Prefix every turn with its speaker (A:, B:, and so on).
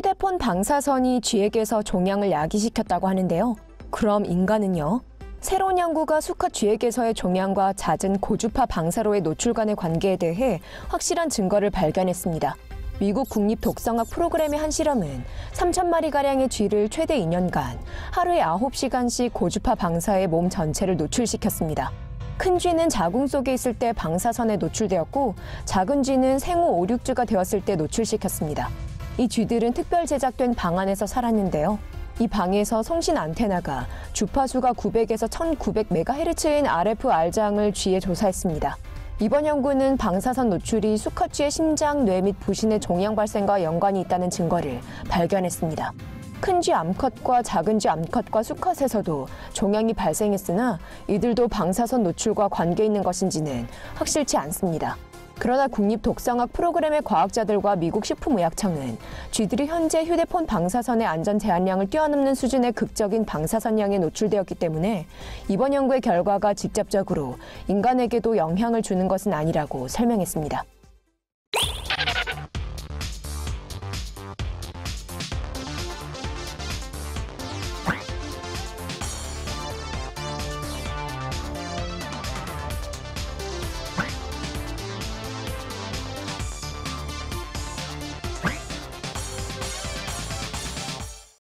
A: 휴대폰 방사선이 쥐에게서 종양을 야기시켰다고 하는데요. 그럼 인간은요? 새로운 연구가 수컷 쥐에게서의 종양과 잦은 고주파 방사로의 노출 간의 관계에 대해 확실한 증거를 발견했습니다. 미국 국립 독성학 프로그램의 한 실험은 3천 마리가량의 쥐를 최대 2년간 하루에 9시간씩 고주파 방사에 몸 전체를 노출시켰습니다. 큰 쥐는 자궁 속에 있을 때 방사선에 노출되었고 작은 쥐는 생후 5, 6주가 되었을 때 노출시켰습니다. 이 쥐들은 특별 제작된 방 안에서 살았는데요. 이 방에서 송신 안테나가 주파수가 900에서 1900MHz인 RF R장을 쥐에 조사했습니다. 이번 연구는 방사선 노출이 수컷쥐의 심장, 뇌 및 부신의 종양 발생과 연관이 있다는 증거를 발견했습니다. 큰 쥐 암컷과 작은 쥐 암컷과 수컷에서도 종양이 발생했으나 이들도 방사선 노출과 관계 있는 것인지는 확실치 않습니다. 그러나 국립 독성학 프로그램의 과학자들과 미국 식품의약청은 쥐들이 현재 휴대폰 방사선의 안전 제한량을 뛰어넘는 수준의 극적인 방사선량에 노출되었기 때문에 이번 연구의 결과가 직접적으로 인간에게도 영향을 주는 것은 아니라고 설명했습니다.